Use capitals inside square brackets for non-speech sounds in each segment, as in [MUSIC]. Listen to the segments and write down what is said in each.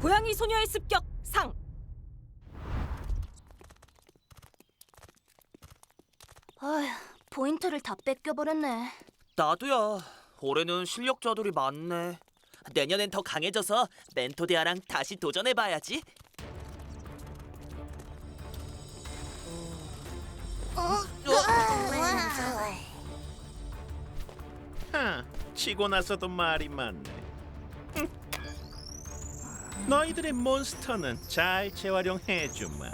고양이 소녀의 습격 상. 아휴, 포인트를 다 뺏겨버렸네. 나도야. 올해는 실력자들이 많네. 내년엔 더 강해져서 멘토데아랑 다시 도전해봐야지. 하, 치고 나서도 말이 많네. 너희들의 몬스터는 잘 재활용해 주마.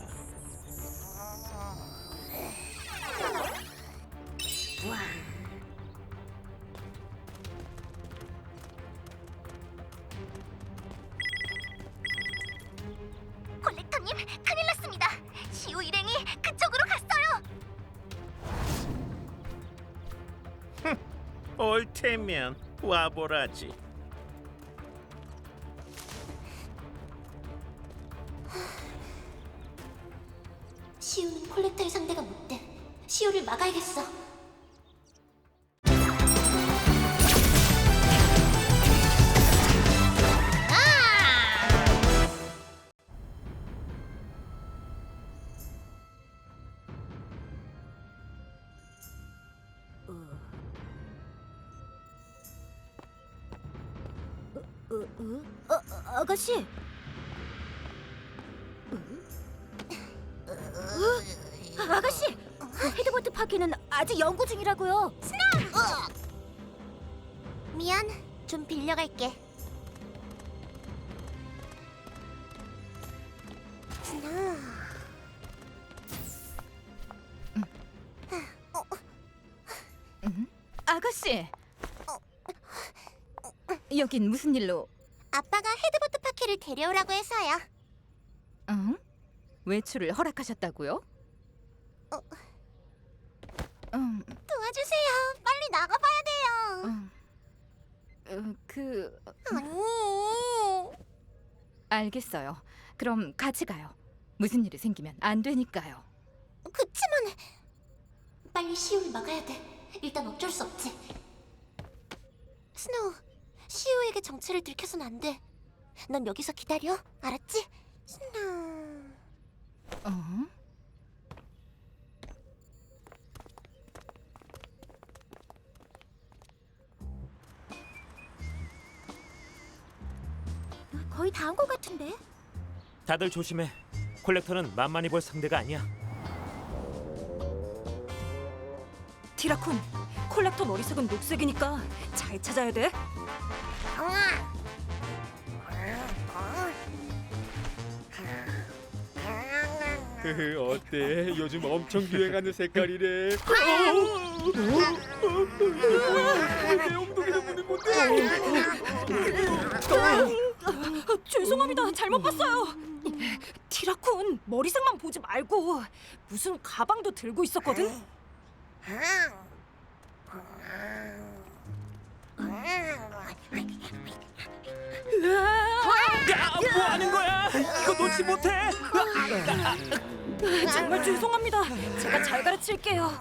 콜렉터님, 큰일 났습니다. 시우 일행이 그쪽으로 갔어요. 올 테면 와보라지. 시우는 콜렉터의 상대가 못 돼. 시우를 막아야겠어. 어, 어, 아가씨. 아가씨, 파괴는 아직 연구 중이라고요. 스나! 미안, 좀 빌려갈게. 스나. 아가씨. 여긴 무슨 일로? 아빠가 헤드버트 파괴를 데려오라고 해서요. 응? 외출을 허락하셨다고요? 어. 음, 도와주세요. 빨리 나가봐야 돼요. 음, 어, 그 언니. 알겠어요. 그럼 같이 가요. 무슨 일이 생기면 안 되니까요. 그치만 빨리 시우를 막아야 돼. 일단 어쩔 수 없지. 스노우, 시우에게 정체를 들켜선 안 돼. 넌 여기서 기다려. 알았지? 스노우. 어? 거의 다 한 것 같은데. 다들 조심해. 콜렉터는 만만히 볼 상대가 아니야. 티라쿤, 콜렉터 머리색은 녹색이니까 잘 찾아야 돼. 어때? 요즘 엄청 유행하는 색깔이래. 내 엉덩이를 무는 건데. 아, 죄송합니다. 잘못 봤어요. 티라쿤, 머리색만 보지 말고 무슨 가방도 들고 있었거든. 야, 뭐 하는 거야? 이거 놓지 못해. 정말 죄송합니다. 제가 잘 가르칠게요.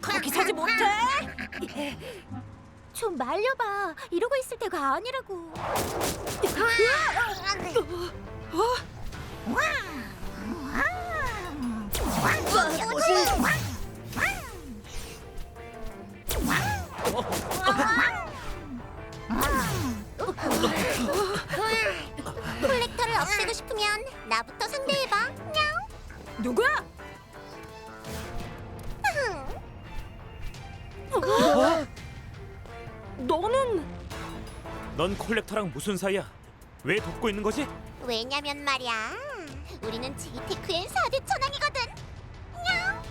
거기 서지 못해. 좀 말려봐. 이러고 있을 때가 아니라고. 콜 너는 넌 콜렉터랑 무슨 사이야? 왜 돕고 있는 거지? 왜냐면 말이야. 우리는 제이테크엔 4대 천왕이거든. 냥.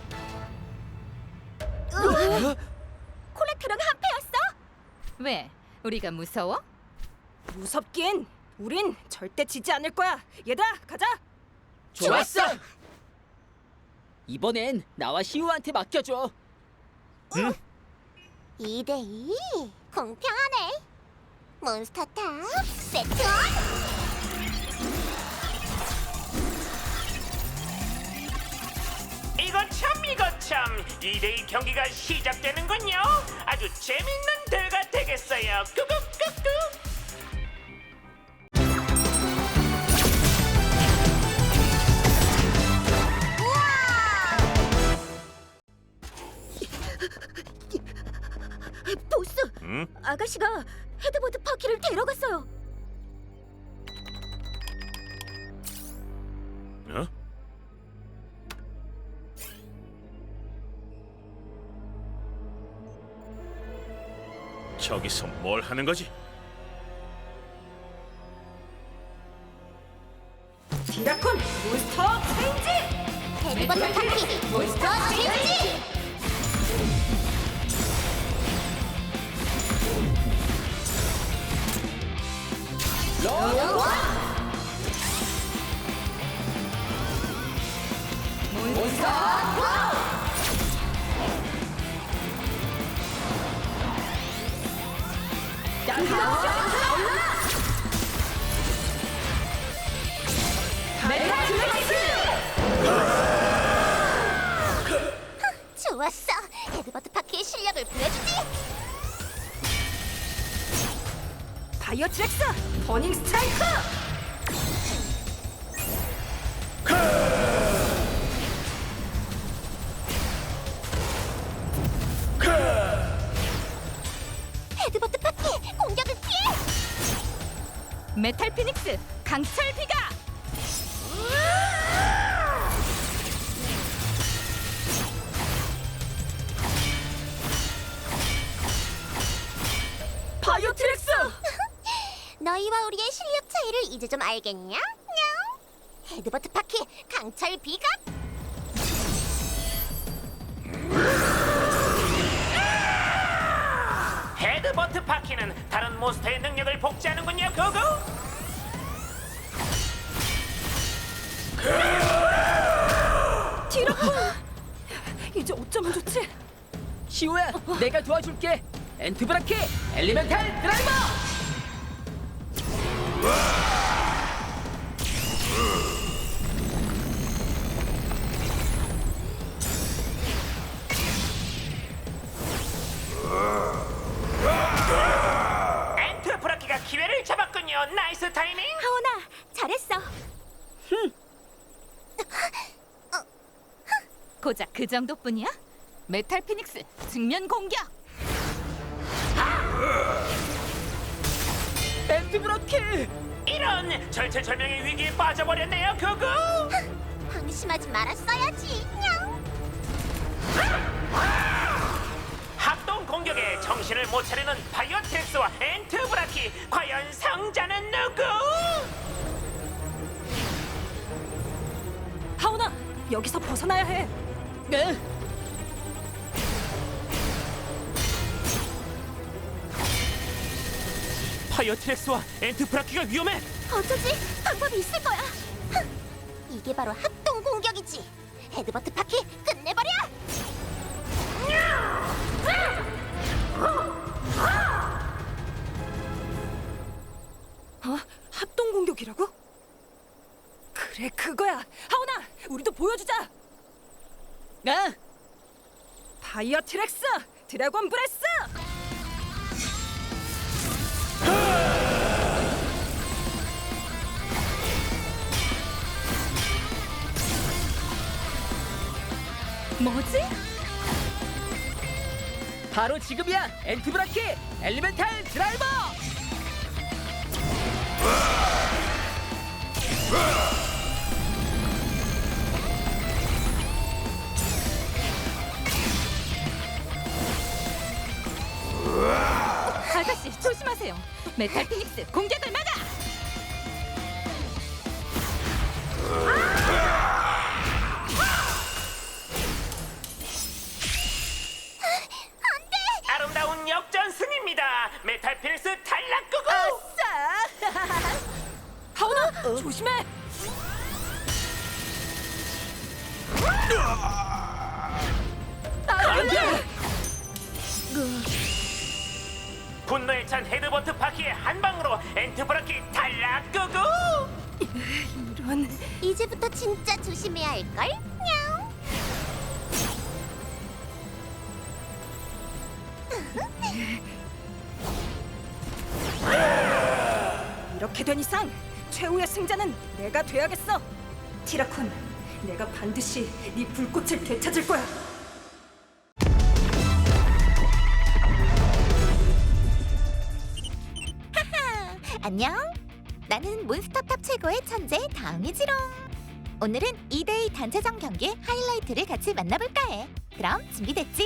콜렉터랑 한패였어? 왜? 우리가 무서워? 무섭긴. 우린 절대 지지 않을 거야. 얘들아, 가자. 좋았어. 이번엔 나와 시우한테 맡겨줘. 2대2 공평하네. 몬스터 탑 세트 원. 이거 참 이거 참 2대2 경기가 시작되는군요 아주 재밌는 대가 되겠어요. 끄끄끄끄. 아가씨가 헤드보드 파키를 데려갔어요. 어? 저기서 뭘 하는 거지? 티라쿤 몬스터 체인지! 헤드보드 파키 몬스터 체인지! 좋았어. 헤드보드 파키의 실력을 보여주지. 바이오 트렉스 버닝 스트라이크! 메탈 피닉스 강철 비가. 바이오 트렉스! [LAUGHS] 너희와 우리의 실력 차이를 이제 좀 알겠냐? 냥. 헤드버트 파키 강철 비각. 헤드버트 파키는 다른 몬스터의 능력을 복제하는 어쩌면 좋지? 시우야, 내가 도와줄게. 엔트브라키 엘리멘탈 드라이버. 그 정도뿐이야? 메탈 피닉스 측면 공격. 엔트브라키. 이런 절체절명의 위기에 빠져버렸네요. 고고. 방심하지 말았어야지. 냥. 합동 공격에 정신을 못 차리는 바이오텍스와 엔트브라키 과연 성자는 누구? 하온아, 여기서 벗어나야 해. 네. 파이어 트렉스와 엔트프라키가 위험해. 어쩌지? 방법이 있을 거야. 흥, 이게 바로 합동 공격이지. 헤드버트 파키 바이오 트렉스 드래곤 브레스! 뭐지? 바로 지금이야. 엔트브라키 엘리멘탈 드라이버. [LAUGHS] 아가씨 조심하세요. 메탈 피닉스 공격을 막아. 아름다운 역전 승입니다. 메탈 피닉스 탈락 끄고. 하온아, 조심해. 분노에 찬 헤드버트 파키의 한 방으로 엔트브라키 탈락 끄고. 이런 이제부터 진짜 조심해야 할 걸. 냥. 이렇게 된 이상 최후의 승자는 내가 돼야겠어. 티라쿤, 내가 반드시 네 불꽃을 되찾을 거야. 안녕. 나는 몬스터탑 최고의 천재 다음이지롱. 오늘은 2대2 단체전 경기의 하이라이트를 같이 만나볼까 해. 그럼 준비됐지?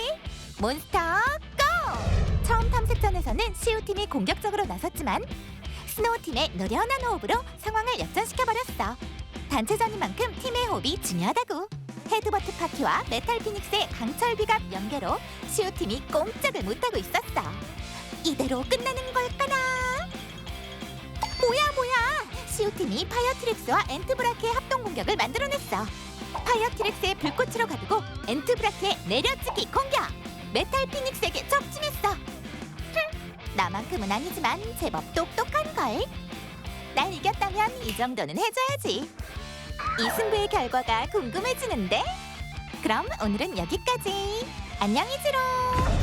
몬스터 고! 처음 탐색전에서는 시우팀이 공격적으로 나섰지만 스노우팀의 노련한 호흡으로 상황을 역전시켜버렸어. 단체전인 만큼 팀의 호흡이 중요하다고. 헤드버트 파티와 메탈 피닉스의 강철 비갑 연계로 시우팀이 꼼짝을 못하고 있었어. 이대로 끝나는 걸까나? 뭐야 뭐야. 시우팀이 파이어트릭스와 엔트브라키의 합동 공격을 만들어냈어. 파이어트릭스의 불꽃으로 가두고 엔트브라키의 내려찍기 공격! 메탈 피닉스에게 적중했어. 흠, 나만큼은 아니지만 제법 똑똑한 걸. 날 이겼다면 이 정도는 해줘야지. 이 승부의 결과가 궁금해지는데? 그럼 오늘은 여기까지. 안녕히 지롱